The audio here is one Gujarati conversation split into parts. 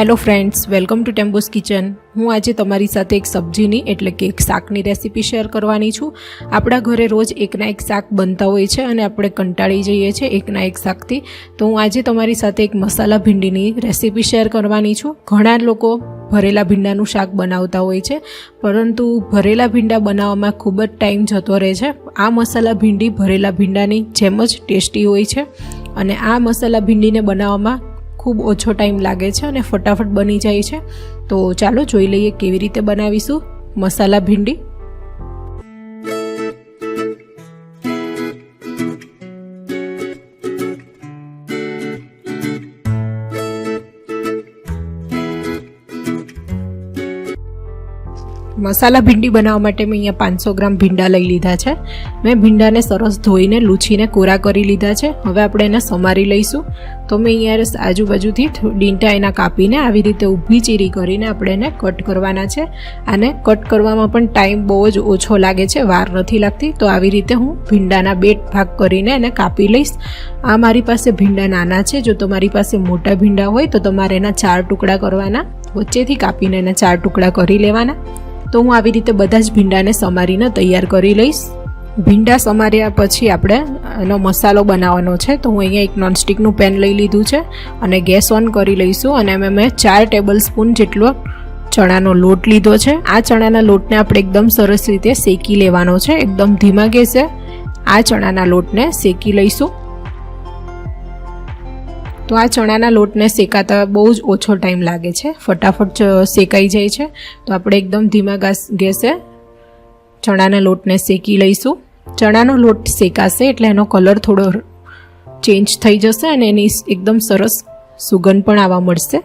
હેલો ફ્રેન્ડ્સ વેલકમ ટુ ટેમ્બોસ કિચન હું આજે તમારી સાથે એક સબ્જીની, એટલે કે એક શાકની રેસીપી શેર કરવાની છું. આપણા ઘરે રોજ એકના એક શાક બનતા હોય છે અને આપણે કંટાળી જઈએ છીએ એકના એક શાકથી. તો હું આજે તમારી સાથે એક મસાલા ભીંડીની રેસીપી શેર કરવાની છું. ઘણા લોકો ભરેલા ભીંડાનું શાક બનાવતા હોય છે, પરંતુ ભરેલા ભીંડા બનાવવામાં ખૂબ જ ટાઈમ જતો રહે છે. આ મસાલા ભીંડી ભરેલા ભીંડાની જેમ જ ટેસ્ટી હોય છે. અને આ મસાલા ભીંડીને બનાવવામાં ખૂબ ઓછો ટાઈમ લાગે છે અને ફટાફટ બની જાય છે. તો ચાલો જોઈ લઈએ કેવી રીતે બનાવીશું. મસાલા ભીંડી. મસાલા ભીંડી બનાવવા માટે મેં અહીંયા પાંચસો ગ્રામ ભીંડા લઈ લીધા છે. મેં ભીંડાને સરસ ધોઈને, લૂછીને કોરા કરી લીધા છે. હવે આપણે એને સમારી લઈશું. તો મેં અહીંયા આજુબાજુથી ડીંટા એના કાપીને આવી રીતે ઊભી ચીરી કરીને આપણે એને કટ કરવાના છે. અને કટ કરવામાં પણ ટાઈમ બહુ જ ઓછો લાગે છે, વાર નથી લાગતી. તો આવી રીતે હું ભીંડાના બે ભાગ કરીને એને કાપી લઈશ. આ મારી પાસે ભીંડા નાના છે. જો તમારી પાસે મોટા ભીંડા હોય તો તમારે એના ચાર ટુકડા કરવાના. વચ્ચેથી કાપીને એના ચાર ટુકડા કરી લેવાના. તો હું આવી રીતે બધા જ ભીંડાને સમારીને તૈયાર કરી લઈશ. ભીંડા સમાર્યા પછી આપણે એનો મસાલો બનાવવાનો છે. તો હું અહીંયા એક નોનસ્ટિકનું પેન લઈ લીધું છે અને ગેસ ઓન કરી લઈશું અને એમાં મેં ચાર ટેબલ સ્પૂન જેટલો ચણાનો લોટ લીધો છે. આ ચણાના લોટને આપણે એકદમ સરસ રીતે શેકી લેવાનો છે. એકદમ ધીમા ગેસે આ ચણાના લોટને શેકી લઈશું. તો આ ચણાના લોટને શેકાતા બહુ જ ઓછો ટાઈમ લાગે છે. ફટાફટ શેકાઈ જાય છે. તો આપણે એકદમ ધીમા ગેસે ચણાના લોટને શેકી લઈશું. ચણાનો લોટ શેકાશે એટલે એનો કલર થોડો ચેન્જ થઈ જશે અને એની એકદમ સરસ સુગંધ પણ આવવા મળશે.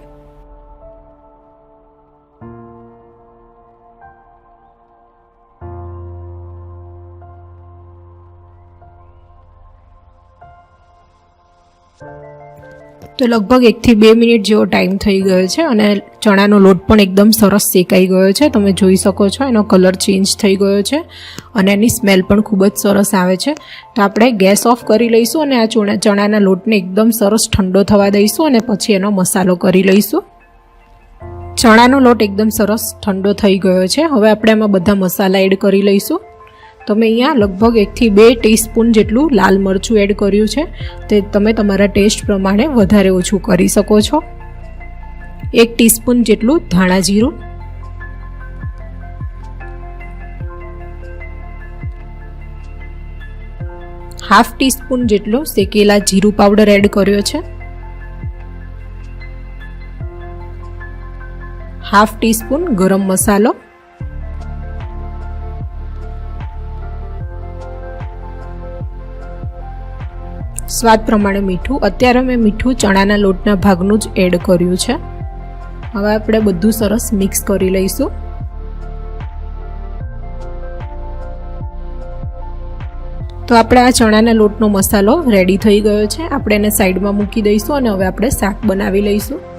તો લગભગ એકથી બે મિનિટ જેવો ટાઈમ થઈ ગયો છે અને ચણાનો લોટ પણ એકદમ સરસ શેકાઈ ગયો છે. તમે જોઈ શકો છો એનો કલર ચેન્જ થઈ ગયો છે અને એની સ્મેલ પણ ખૂબ જ સરસ આવે છે. તો આપણે ગેસ ઓફ કરી લઈશું અને આ ચણા, ચણાના લોટને એકદમ સરસ ઠંડો થવા દઈશું અને પછી એનો મસાલો કરી લઈશું. ચણાનો લોટ એકદમ સરસ ઠંડો થઈ ગયો છે. હવે આપણે એમાં બધા મસાલા એડ કરી લઈશું. તો મેં અહીંયા લગભગ એકથી બે ટીસ્પૂન જેટલું લાલ મરચું એડ કર્યું છે. તે તમે તમારા ટેસ્ટ પ્રમાણે વધારે ઓછું કરી શકો છો. એક ટીસ્પૂન જેટલું ધાણા જીરું. હાફ ટીસ્પૂન જેટલો શેકેલા જીરું પાવડર એડ કર્યો છે. હાફ ટીસ્પૂન ગરમ મસાલો. સ્વાદ પ્રમાણે મીઠું. અત્યારે મેં મીઠું ચણાના લોટના ભાગનું જ એડ કર્યું છે. હવે આપણે બધું સરસ મિક્સ કરી લઈશું. તો આપણે આ ચણાના લોટનો મસાલો રેડી થઈ ગયો છે. આપણે એને સાઈડમાં મૂકી દઈશું અને હવે આપણે શાક બનાવી લઈશું.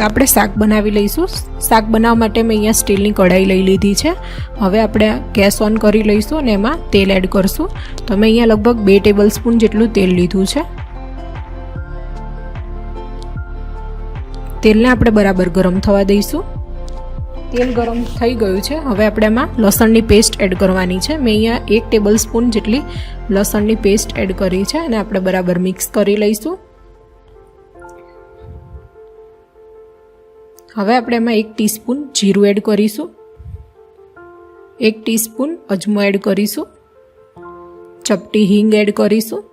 તો આપણે શાક બનાવી લઈશું. શાક બનાવવા માટે મેં અહીંયા સ્ટીલની કઢાઈ લઈ લીધી છે. હવે આપણે ગેસ ઓન કરી લઈશું અને એમાં તેલ એડ કરશું. તો મેં અહીંયા લગભગ બે ટેબલ સ્પૂન જેટલું તેલ લીધું છે. તેલને આપણે બરાબર ગરમ થવા દઈશું. તેલ ગરમ થઈ ગયું છે. હવે આપણે એમાં લસણની પેસ્ટ એડ કરવાની છે. મેં અહીંયા એક ટેબલ સ્પૂન જેટલી લસણની પેસ્ટ એડ કરી છે અને આપણે બરાબર મિક્સ કરી લઈશું. હવે આપણે એમાં એક ટીસ્પૂન જીરું એડ કરીશું. એક ટીસ્પૂન અજમો એડ કરીશું. ચપટી હિંગ એડ કરીશું.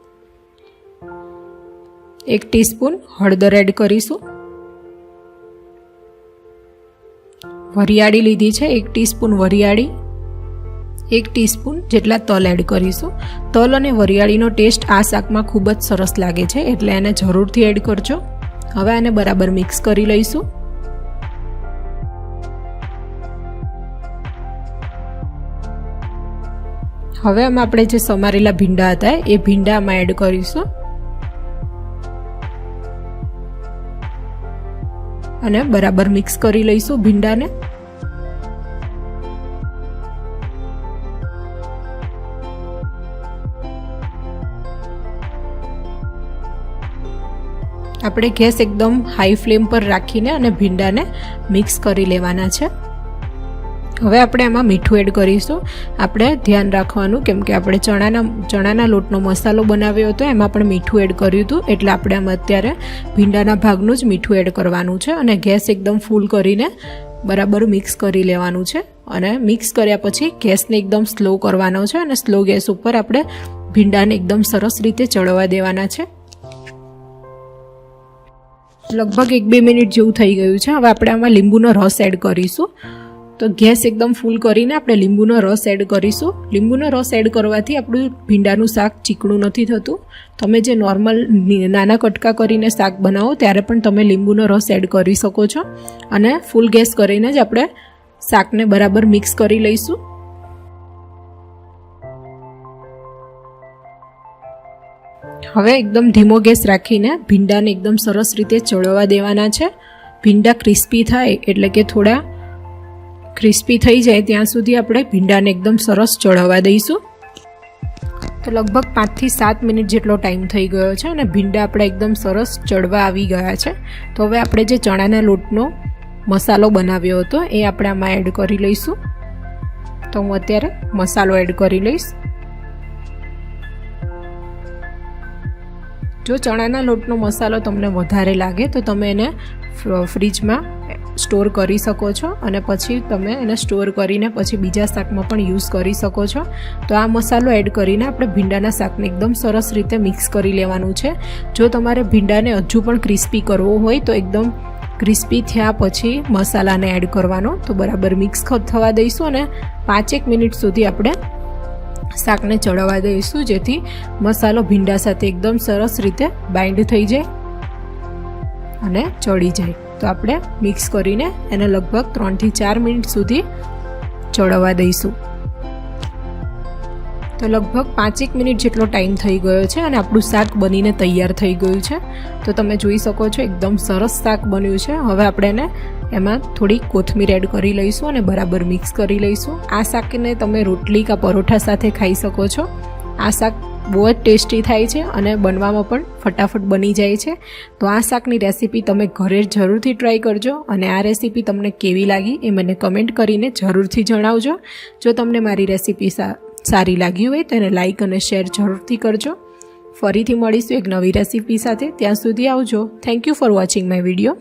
એક ટીસ્પૂન હળદર એડ કરીશું. વરિયાળી લીધી છે, એક ટીસ્પૂન વરિયાળી. એક ટીસ્પૂન જેટલા તલ એડ કરીશું. તલ અને વરિયાળીનો ટેસ્ટ આ શાકમાં ખૂબ જ સરસ લાગે છે, એટલે એને જરૂરથી એડ કરજો. હવે આને બરાબર મિક્સ કરી લઈશું. હવે આમાં આપણે જે સમારેલા ભીંડા હતા, એ ભીંડામાં એડ કરીશું. અને બરાબર મિક્સ કરી લઈશું ભીંડાને. આપણે ગેસ એકદમ હાઈ ફ્લેમ પર રાખીને અને ભીંડાને મિક્સ કરી લેવાના છે. હવે આપણે એમાં મીઠું એડ કરીશું. આપણે ધ્યાન રાખવાનું કેમ કે આપણે ચણાના ચણાના લોટનો મસાલો બનાવ્યો હતો, એમાં પણ મીઠું એડ કર્યું હતું. એટલે આપણે આમાં અત્યારે ભીંડાના ભાગનું જ મીઠું એડ કરવાનું છે અને ગેસ એકદમ ફૂલ કરીને બરાબર મિક્સ કરી લેવાનું છે. અને મિક્સ કર્યા પછી ગેસને એકદમ સ્લો કરવાનો છે અને સ્લો ગેસ ઉપર આપણે ભીંડાને એકદમ સરસ રીતે ચડવા દેવાના છે. લગભગ એક બે મિનિટ જેવું થઈ ગયું છે. હવે આપણે આમાં લીંબુનો રસ એડ કરીશું. તો ગેસ એકદમ ફૂલ કરીને આપણે લીંબુનો રસ એડ કરીશું. લીંબુનો રસ એડ કરવાથી આપણું ભીંડાનું શાક ચીકણું નથી થતું. તમે જે નોર્મલ નાના કટકા કરીને શાક બનાવો ત્યારે પણ તમે લીંબુનો રસ એડ કરી શકો છો. અને ફૂલ ગેસ કરીને જ આપણે શાકને બરાબર મિક્સ કરી લઈશું. હવે એકદમ ધીમો ગેસ રાખીને ભીંડાને એકદમ સરસ રીતે ચડવા દેવાના છે. ભીંડા ક્રિસ્પી થાય એટલે કે થોડા ક્રિસ્પી થઈ જાય ત્યાં સુધી આપણે ભીંડાને એકદમ સરસ ચઢાવવા દઈશું. તો લગભગ પાંચથી સાત મિનિટ જેટલો ટાઈમ થઈ ગયો છે અને ભીંડા આપણે એકદમ સરસ ચડવા આવી ગયા છે. તો હવે આપણે જે ચણાના લોટનો મસાલો બનાવ્યો હતો એ આપણે આમાં એડ કરી લઈશું. તો હું અત્યારે મસાલો એડ કરી લઈશ. જો ચણાના લોટનો મસાલો તમને વધારે લાગે તો તમે એને ફ્રીજમાં સ્ટોર કરી શકો છો અને પછી તમે એને સ્ટોર કરીને પછી બીજા શાકમાં પણ યુઝ કરી શકો છો. તો આ મસાલો એડ કરીને આપણે ભીંડાના શાકને એકદમ સરસ રીતે મિક્સ કરી લેવાનું છે. જો તમારે ભીંડાને હજુ પણ ક્રિસ્પી કરવો હોય તો એકદમ ક્રિસ્પી થયા પછી મસાલાને એડ કરવાનો. તો બરાબર મિક્સ થવા દઈશું અને પાંચેક મિનિટ સુધી આપણે શાકને ચડવા દઈશું જેથી મસાલો ભીંડા સાથે એકદમ સરસ રીતે બાઇન્ડ થઈ જાય અને ચડી જાય. તો આપણે મિક્સ કરીને એને લગભગ ત્રણથી ચાર મિનિટ સુધી ચડવા દઈશું. તો લગભગ પાંચેક મિનિટ જેટલો ટાઈમ થઈ ગયો છે અને આપણું શાક બનીને તૈયાર થઈ ગયું છે. તો તમે જોઈ શકો છો એકદમ સરસ શાક બન્યું છે. હવે આપણે એને એમાં થોડી કોથમીર એડ કરી લઈશું અને બરાબર મિક્સ કરી લઈશું. આ શાકને તમે રોટલી કા પરોઠા સાથે ખાઈ શકો છો. આ શાક બહુ જ ટેસ્ટી થાય છે અને બનવામાં પણ ફટાફટ બની જાય છે. તો આ શાકની રેસીપી તમે ઘરે જરૂરથી ટ્રાય કરજો અને આ રેસીપી તમને કેવી લાગી એ મને કમેન્ટ કરીને જરૂરથી જણાવજો. જો તમને મારી રેસીપી સારી લાગી હોય તો એને લાઇક અને શેર જરૂરથી કરજો. ફરીથી મળીશું એક નવી રેસીપી સાથે. ત્યાં સુધી આવજો. Thank you for watching my video